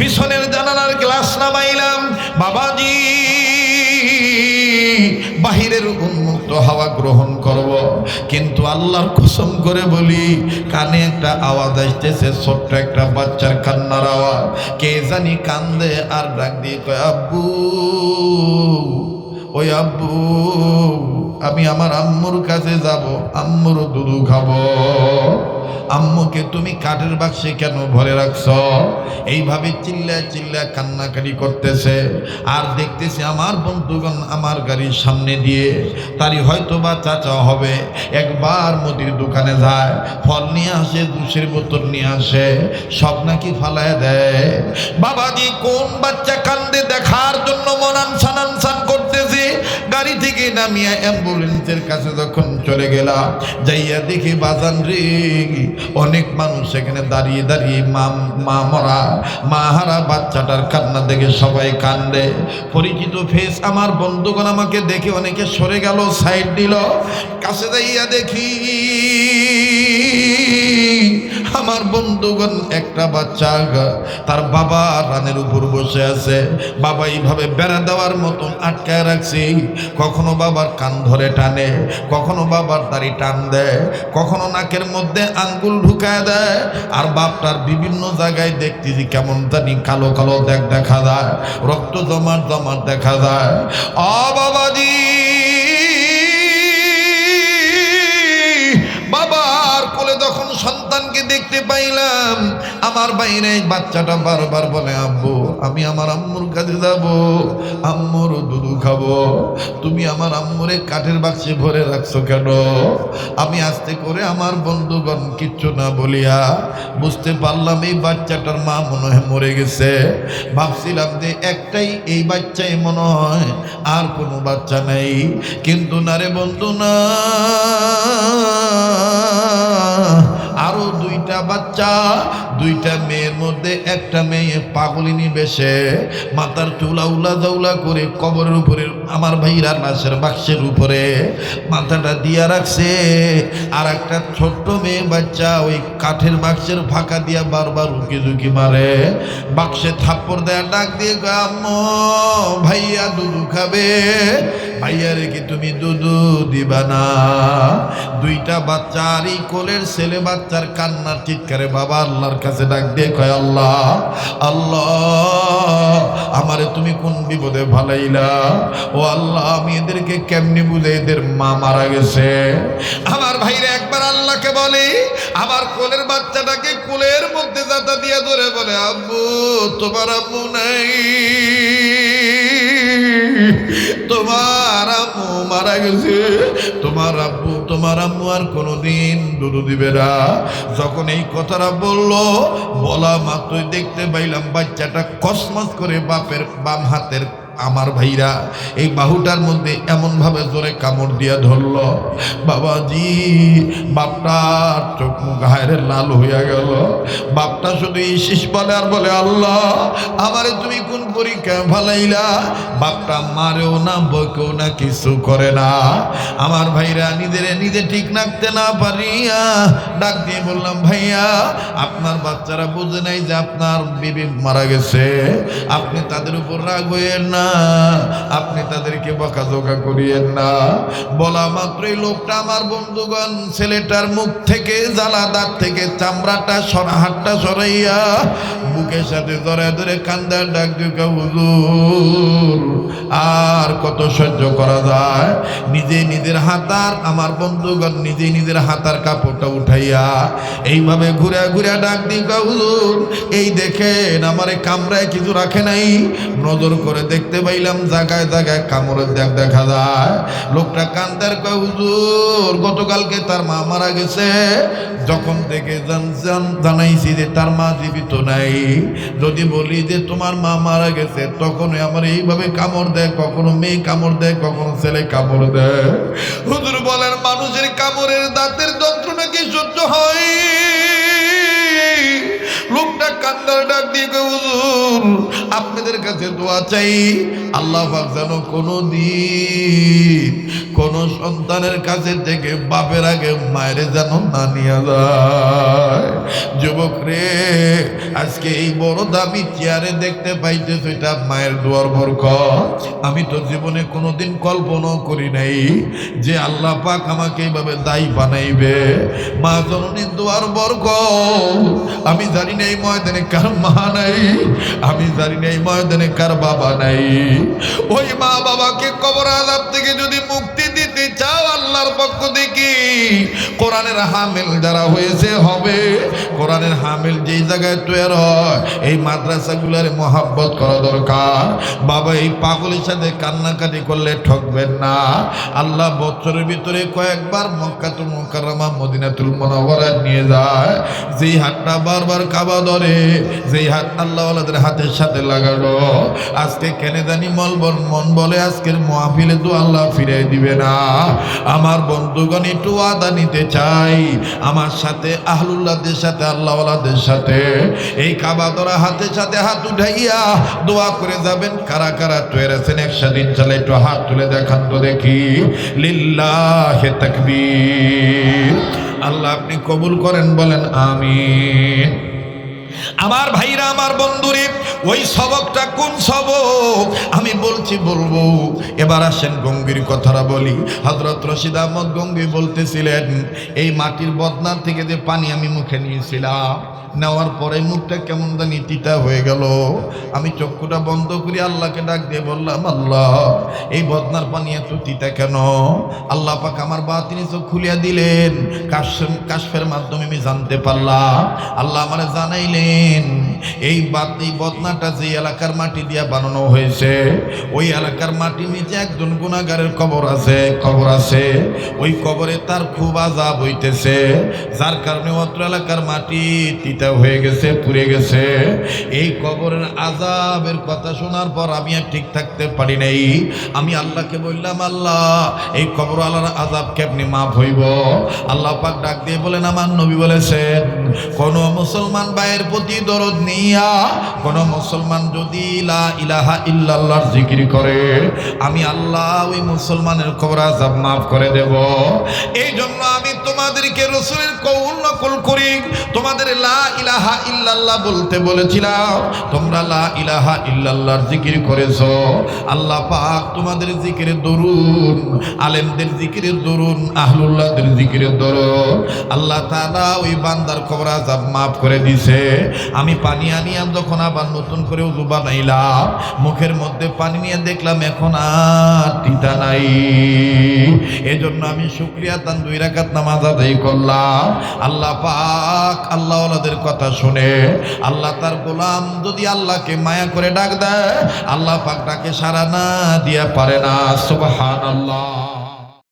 পিছনের জানালার গ্লাস নামাইলাম, বাবাজি, বাহিরের উন্মুক্ত হাওয়া গ্রহণ করব। কিন্তু আল্লাহর কসম করে বলি, কানে একটা আওয়াজ আসতেছে, ছোট্ট একটা বাচ্চার কান্নার আওয়াজ। কে জানি কান্দে আর ডাক দিয়ে কয়, আব্বু, ওই আব্বু, আমি আমার আম্মুর কাছে যাব, আম্মুর দুধু খাব। আম্মুকে তুমি কাঠের বাক্সে কেন ভরে রাখছ? এইভাবে চিল্লা চিল্লা কান্নাকাটি করতেছে। আর দেখতেছি আমার বন্ধুগণ আমার গাড়ির সামনে দিয়ে, তারই হয়তো বা চাচা হবে। একবার মুদির দোকানে যায়, ফল নিয়ে আসে, জুসের বোতল নিয়ে আসে, সব নাকি ফালায় দেয়। বাবাজি কোন বাচ্চা কান্দে দেখার জন্য নামিয়ে অ্যাম্বুলেন্সের কাছে যখন চলে গেলাম, যাইয়া দেখি বাজান রে, অনেক মানুষ এখানে দাঁড়িয়ে দাঁড়িয়ে মা মা মরা, মা হারা বাচ্চাটার কান্না দেখে সবাই কান্দে। পরিচিত ফেস আমার বন্ধুগণ আমাকে দেখে অনেকে সরে গেল সাইড দিল। কাছে যাইয়া দেখি আমার বন্ধুগণ একটা বাচ্চা তার বাবা রানের উপর বসে আছে। বাবা এইভাবে বেড়া দেওয়ার মতন আটকায় রাখছি। কখনো বাবার কান ধরে টানে, কখনো বাবার দাড়ি টান দেয়, কখনো নাকের মধ্যে আঙ্গুল ঢুকায় দেয়। আর বাপটার বিভিন্ন জায়গায় দেখতেছি কেমন জানি কালো কালো দেখ দেখা যায়, রক্ত জমাট জমাট দেখা যায়। অ বাবাজি! দেখতে পাইলাম। আমার বাইরে বাচ্চাটা বারবার বলে, আব্বু, আমি আমার আম্মুর কাছে যাব, আম্মুর দুধু খাব। তুমি আমার আম্মুরে কাঠের বাক্সে ভরে রাখছো কেন? আমি আস্তে করে আমার বন্ধুগণ কিচ্ছু না বলিয়া বুঝতে পারলাম এই বাচ্চাটার মা মনে হয় মরে গেছে। ভাবছিলাম যে একটাই এই বাচ্চাই মনে হয় আর কোনো বাচ্চা নেই। কিন্তু না রে বন্ধু, না। আরও দুইটা বাচ্চা, দুইটা মেয়ের মধ্যে একটা মেয়ে পাগলিনী বেশে মাথার চুলা উলা জাউলা করে কবরের উপরে, আমার ভাইরার লাশের বাক্সের উপরে মাথাটা দিয়া রাখছে। আর একটা ছোট্ট মেয়ে বাচ্চা ওই কাঠের বাক্সের ফাঁকা দিয়া বারবার উকি ঝুঁকি মারে। বাক্সে থাপ্পড় দেয়া ডাক দিয়ে আম্মু, ভাইয়া দুধু খাবে। ভাইয়া কি তুমি দুধু দিবা না? দুইটা বাচ্চা আর এই কোলের ছেলে বাচ্চার কান্নার চিৎকারে বাবা আল্লাহর কাছে ডাক দিয়ে কয়, আল্লাহ আল্লাহ, আমারে তুমি কোন বিপদে ভালাইলা ও আল্লাহ, আমি এদেরকে কেমনি বুঝে এদের মা মারা গেছে। আমার ভাইরা একবার আল্লাহকে বলে আমার কোলের বাচ্চাটাকে কোলের মধ্যে দাদা দিয়ে ধরে বলে, আব্বু, তোমার আব্বু নাই। তোমার আম্মু মারা গেছে। তোমার আব্বু, তোমার আম্মু আর কোনোদিন দুধু দিবে না। যখন এই কথাটা বলল, বলা মাত্রই দেখতে পাইলাম বাচ্চাটা কসমস করে বাপের বাম হাতের আমার ভাইরা, এই বাহুটার মধ্যে এমন ভাবে জোরে কামড় দিয়া ধরল। বাবাজি, বাপটার চোখ মুখ লাল হইয়া গেল। বাপটা শুধু ইসিস বলে আর বলে, আল্লাহ, আমারে তুমি কোন পরীক্ষা ভালাইলা বাপটা, মারেও না, বকেও না, কিছু করে না। আমার ভাইরা, নিজের নিজে ঠিক রাখতে না পারিয়া? ডাক দিয়ে বললাম, ভাইয়া, আপনার বাচ্চারা বুঝে নাই যে আপনার বিবি মারা গেছে। আপনি তাদের উপর রাগ হইয়েন না। আপনি তাদেরকে বকাঝোকা করিয়েন না। বলা মাত্রই লোকটা আমার বন্ধুগণ, ছেলেটার মুখ থেকে, জ্বালা দাঁত থেকে, চামড়াটা সরা হাতটা সরাইয়া বুকের সাথে ধরে ধরে কান্দার ডাক দিয়ে হুজুর, আর কত সহ্য করা যায়? নিজে নিজের হাতার, আমার বন্ধুগণ নিজে নিজের হাতার কাপড়টা উঠাইয়া এইভাবে ঘুরে ঘুরে ডাক দিই হুজুর, এই দেখেন, আমারে কামরায় কিছু রাখে নাই? নজর করে দেখতে পাইলাম জায়গায় জায়গায় কামড়ের দেখ দেখা যায়। লোকটা কান্দার কয় গতকালকে তার মা মারা গেছে। যখন থেকে জান- জান- জানাইছি যে তার মা জীবিত নাই। যদি বলি যে তোমার মা মারা গেছে তখন আমার এইভাবে কামড় দেয়, কখনো মেয়ে কামড় দেয়, কখনো ছেলে কামড় দেয়। হুজুর বলেন, মানুষের কামড়ের দাঁতের যন্ত্রণা কি সহ্য হয়? লোকটা কান্দার ডাক দিয়ে হুজুর, আপনাদের কাছে দোয়া চাই। আল্লাহ যেন কোনো দিন কোন সন্তানের কাছে থেকে বাপের আগে মায়ের যেন না নিয়ে যায়। যুবক রে, আজকে এই বড় দামি চেয়ারে দেখতে পাইতেছ, এটা মায়ের দুয়ার বরক আমি তো জীবনে কোনোদিন কল্পনাও করি নাই যে আল্লাহ পাক আমাকে এইভাবে দায়ী বানাইবে। মা জননীর দুয়ার বরক আমি জানি না ময়দানে কার মা নাই, আমি জানি না এই ময়দানে কার বাবা নাই। ওই মা বাবাকে কবর আজাব থেকে যদি মুক্তি দিতে চাও আল্লাহর পক্ষ থেকে কোরআনের হামিল যারা হয়েছে, হবে। কোরআনের হামিল যেই জায়গায় তৈরি হয়, এই মাদ্রাসাগুলোর মহাব্বত করা দরকার। বাবা, এই পাগলের সাথে কান্নাকাটি করলে ঠকবেন না। আল্লাহ বছরের ভিতরে কয়েকবার মক্কাতুল মোকাররমা মদিনাতুল মুনাওয়ারা নিয়ে যায়। যেই হাতটা বারবার কাবা ধরে, যেই হাত আল্লাহ আল্লাহওয়ালাদের হাতের সাথে লাগালো। আজকে কেনে জানি মলবন মন বলে আজকের মহাফিলে তো আল্লাহ ফিরে দিবে না। আমার বন্ধুগণ, একটু আদা নিতে চাই। আমার সাথে, আহলুল্লাহদের সাথে, আল্লাহওয়ালাদের সাথে। এই কাবা ধরা হাতের সাথে হাত উঠাইয়া দোয়া করে যাবেন। কারা কারা তৈরেছেন একসাথে, ইনশাল্লাহ একটু হাত তুলে দেখান তো দেখি। লিল্লাহে তাকবীর। আল্লাহ আপনি কবুল করেন, বলেন আমিন। আমার ভাইরা, আমার বন্ধুরে, ওই সবকটা কোন সবক? আমি বলছি, বলব। এবার আসেন গঙ্গির কথাটা বলি। হজরত রশিদ আহমদ গঙ্গি বলতেছিলেন, এই মাটির বদনার থেকে যে পানি আমি মুখে নিয়েছিলাম। নেওয়ার পরে মুখটা কেমন জানি তিতা হয়ে গেল। আমি চক্ষুটা বন্ধ করি, আল্লাহকে ডাক দিয়ে বললাম, আল্লাহ, এই বদনার পানি এত তিতা কেন? আল্লাহ পাক আমার বা তিনি চোখ খুলিয়া দিলেন। কাশ কাশফের মাধ্যমে আমি জানতে পারলাম। আল্লাহ আমার জানাইলেন এই বাদ এই বদনাটা যে এলাকার মাটি দিয়া বানানো হয়েছে, ওই এলাকার মাটির নিচে একজন গুণাগারের কবর আছে কবর আছে। ওই কবরে তার খুব আজাব হইতেছে, যার কারণে অত্র এলাকার মাটি তিতা হয়ে গেছে, পুড়ে গেছে। এই কবরের আজাবের কথা শোনার পর আমি আর ঠিক থাকতে পারি নাই। আমি আল্লাহকে বললাম, আল্লাহ, এই কবর আল্লাহর আজাব কেমনি মাফ হইব? আল্লাহ পাক ডাক দিয়ে বলেন, আমার নবী বলেছেন, কোন মুসলমান ভাইয়ের প্রতি দরদ নিয়া কোন মুসলমান যদি লা ইলাহা ইল্লাল্লাহর জিকির করে, আমি আল্লাহ ওই মুসলমানের কবর আজাব মাফ করে দেব। এই জন্য আমি তোমাদেরকে রসুলের কৌল নকল করি তোমাদের লা ইলাহা ইল্লাল্লাহ বলতে বলেছিলাম। তোমরা লা ইলাহা ইল্লাল্লাহর জিকির করেছ। আল্লাহ পাক তোমাদের জিকিরের দরুন, আলেমদের জিকিরের দরুন, আহলুল্লাহদের জিকিরের দরুন। আল্লাহ তাআলা ওই বান্দার কবর আজাব মাফ করে দিছে। আমি পানি আনিয়াম যখন আবার নতুন করে উজু বানাইলাম, মুখের মধ্যে পানি নিয়ে দেখলাম এখন আর তিতা নাই। এজন্য আমি শুক্রিয়া তান দুই রাকাত নামাজ আদায় করলাম। আল্লাহ পাক আল্লাহ ওলাদের কথা শুনে আল্লাহ তার গোলাম যদি আল্লাহকে মায়া করে ডাক দেয়, আল্লাহ পাক ডাকে সারা না দিয়া পারে না। সুবহানাল্লাহ।